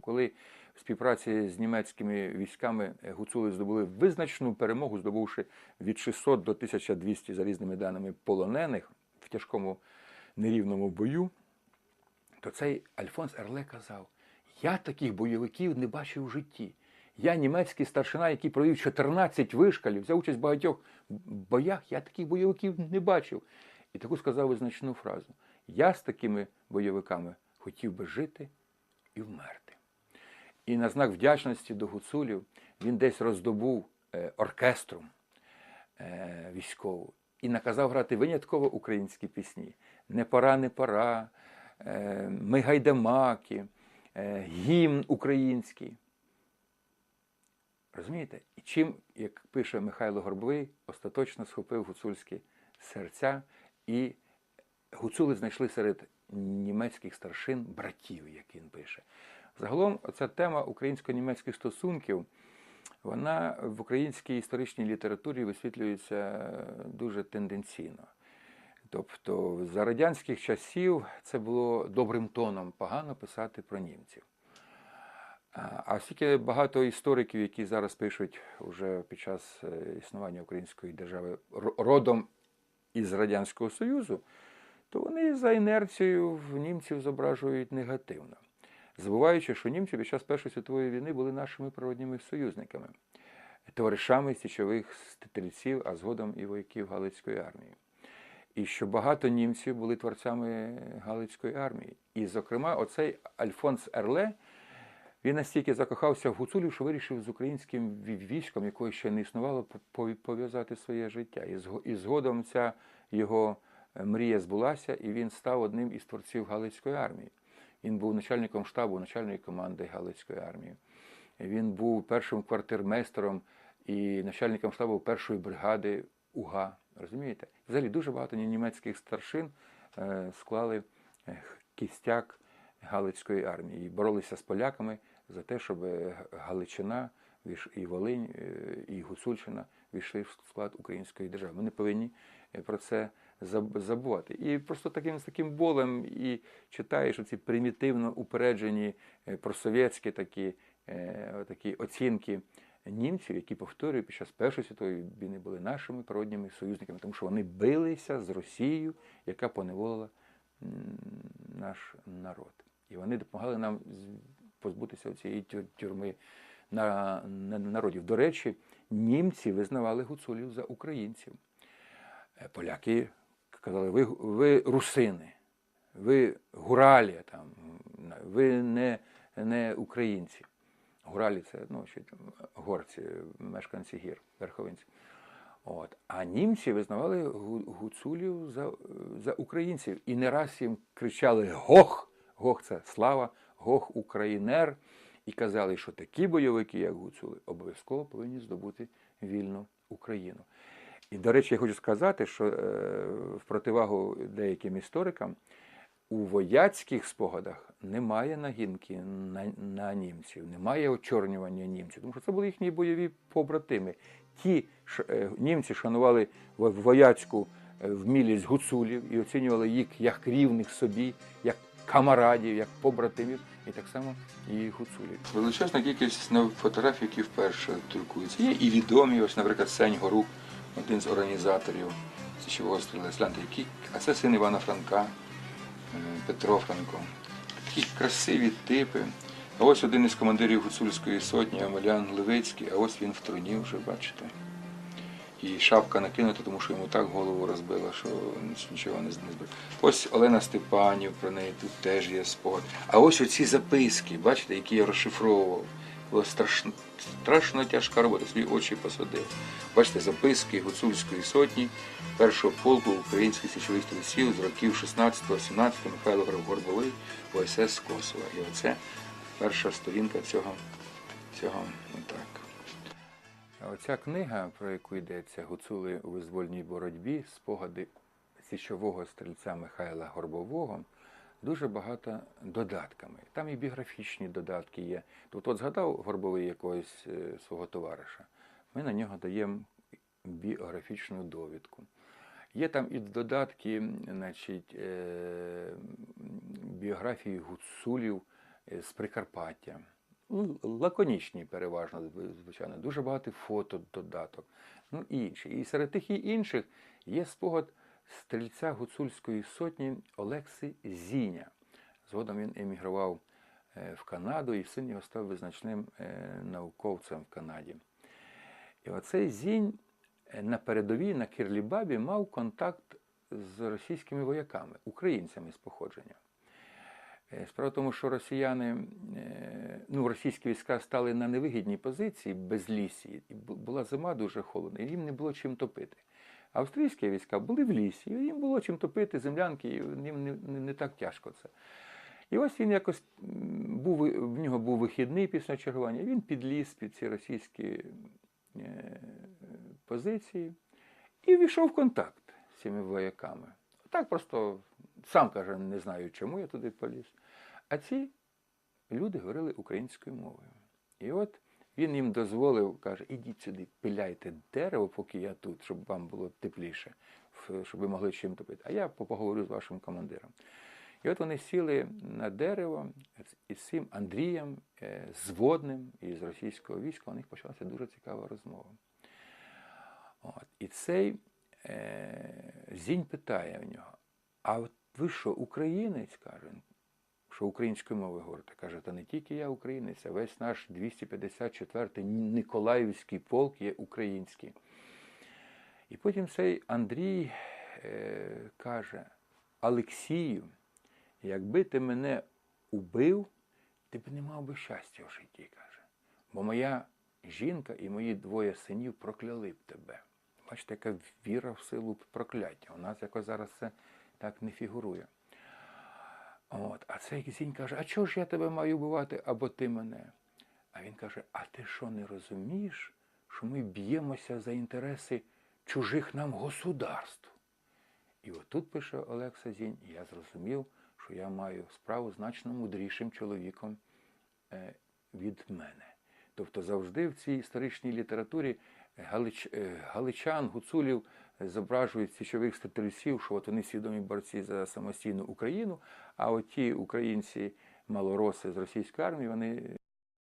Коли в співпраці з німецькими військами е, гуцули здобули визначну перемогу, здобувши від 600 до 1200 за різними даними полонених в тяжкому нерівному бою, то цей Альфонс Ерле казав: Я таких бойовиків не бачив в житті. Я німецький старшина, який провів 14 вишкалів, взяв участь в багатьох боях, я таких бойовиків не бачив. І таку сказав визначну фразу: Я з такими бойовиками хотів би жити і вмерти. І на знак вдячності до гуцулів він десь роздобув е, оркестром е, військову і наказав грати винятково українські пісні. Не пора, не пора, е, ми гайдамаки, гімн український. Розумієте? І чим, як пише Михайло Горбовий, остаточно схопив гуцульські серця, і гуцули знайшли серед німецьких старшин братів, як він пише. Загалом, ця тема українсько-німецьких стосунків, вона в українській історичній літературі висвітлюється дуже тенденційно. Тобто, за радянських часів це було добрим тоном погано писати про німців. А оскільки багато істориків, які зараз пишуть вже під час е, існування української держави родом із Радянського Союзу, то вони за інерцією в німців зображують негативно, забуваючи, що німці під час Першої світової війни були нашими природніми союзниками, товаришами січових стрільців, а згодом і вояків Галицької армії. І що багато німців були творцями Галицької армії. І, зокрема, оцей Альфонс Ерле. Він настільки закохався в гуцулів, що вирішив з українським військом, якого ще не існувало, пов'язати своє життя. І згодом ця його е, мрія збулася, і він став одним із творців Галицької армії. Він був начальником штабу, начальної команди Галицької армії. Він був першим квартирмейстером і начальником штабу першої бригади УГА. Розумієте? Взагалі дуже багато німецьких старшин е, склали е, кістяк Галицької армії і боролися з поляками за те, щоб Галичина і Волинь, е, і Гуцульщина війшли в склад української держави. Ми не повинні е, про це забувати. І просто таким з таким болем і читаєш оці примітивно упереджені е, просовєтські такі, е, такі оцінки німців, які повторюю, під час Першої світової війни були нашими природніми союзниками, тому що вони билися з Росією, яка поневолила наш народ. І вони допомагали нам позбутися цієї тюр- тюрми народів. До речі, німці визнавали гуцулів за українців. Е, Поляки казали, ви, ви русини, ви гуралі, там, ви не, не українці. Гуралі це ну, горці, мешканці гір, верховинці. От. А німці визнавали гу- гуцулів за, за українців. І не раз їм кричали Гох! Гох це слава, Гох Українер. І казали, що такі бойовики, як гуцули, обов'язково повинні здобути вільну Україну. І, до речі, я хочу сказати, що е, в противагу деяким історикам, у вояцьких спогадах немає нагінки на, на німців, немає очорнювання німців, тому що це були їхні бойові побратими. Ті ш- е, німці шанували вояцьку е, вмілість гуцулів і оцінювали їх як рівних собі, як камарадів, як побратимів, і так само і гуцулів. Величезна кількість фотографій, які вперше друкуються. Є і відомі, ось, наприклад, Сень Горук, один з організаторів січового стрілецтва, який, а це син Івана Франка. Е, Петро Франко. Такі красиві типи. А ось один із командирів гуцульської сотні, Омелян Левицький, а ось він в труні вже, бачите. І шапка накинута, тому що йому так голову розбила, що нічого не збив. Ось Олена Степанів, про неї тут теж є спогад. А ось оці записки, бачите, які я розшифровував. Була страшно, страшно тяжка робота, свої очі посадив. Бачите, записки гуцульської сотні першого полку українських січових стрільців з років 16-17 Михайло Горбовий ОСС Косова. І оце перша сторінка цього, цього. Оця книга, про яку йдеться Гуцули у визвольній боротьбі, спогади січового стрільця Михайла Горбового, дуже багато додатками. Там і біографічні додатки є. Тобто, от згадав Горбовий якогось е, свого товариша, ми на нього даємо біографічну довідку. Є там і додатки, значить, е, біографії гуцулів е, з Прикарпаття. Ну, лаконічні переважно, звичайно, дуже багато фото, додаток, ну і інші. І серед тих і інших є спогад стрільця гуцульської сотні Олекси Зіня. Згодом він емігрував е, в Канаду, і син його став визначним е, науковцем в Канаді. І оцей Зінь е, на передовій на Кирлібабі мав контакт з російськими вояками, українцями з походження. Е, Справа в тому, що росіяни, е, ну, російські війська стали на невигідній позиції без лісі, і була зима дуже холодна, і їм не було чим топити. Австрійські війська були в лісі, і їм було чим топити землянки, і їм не, не, не так тяжко це. І ось він якось був, в нього був вихідний після чергування, він підліз під ці російські е, позиції і війшов в контакт з цими вояками. Так просто сам каже, не знаю, чому я туди поліз. А ці люди говорили українською мовою. І от він їм дозволив, каже, ідіть сюди, пиляйте дерево, поки я тут, щоб вам було тепліше, щоб ви могли чим топити. А я поговорю з вашим командиром. І от вони сіли на дерево із цим Андрієм, е, зводним із російського війська. У них почалася дуже цікава розмова. От. І цей е, Зінь питає в нього: а от ви що, українець? каже, що українською мовою говорите. Каже, та не тільки я українець, а весь наш 254-й Николаївський полк є український. І потім цей Андрій е, каже: Олексію, якби ти мене убив, ти б не мав би щастя в житті, каже. Бо моя жінка і мої двоє синів прокляли б тебе. Бачите, яка віра в силу прокляття. У нас якось зараз це так не фігурує. От, а цей Зінь каже, а чого ж я тебе маю вбивати або ти мене? А він каже: А ти що не розумієш, що ми б'ємося за інтереси чужих нам государств? І отут пише Олекса Зінь, і я зрозумів, що я маю справу значно мудрішим чоловіком е, від мене. Тобто завжди в цій історичній літературі галич, е, галичан, гуцулів е, зображують січових стрільців, що от вони свідомі борці за самостійну Україну, а от ті українці малороси з російської армії, вони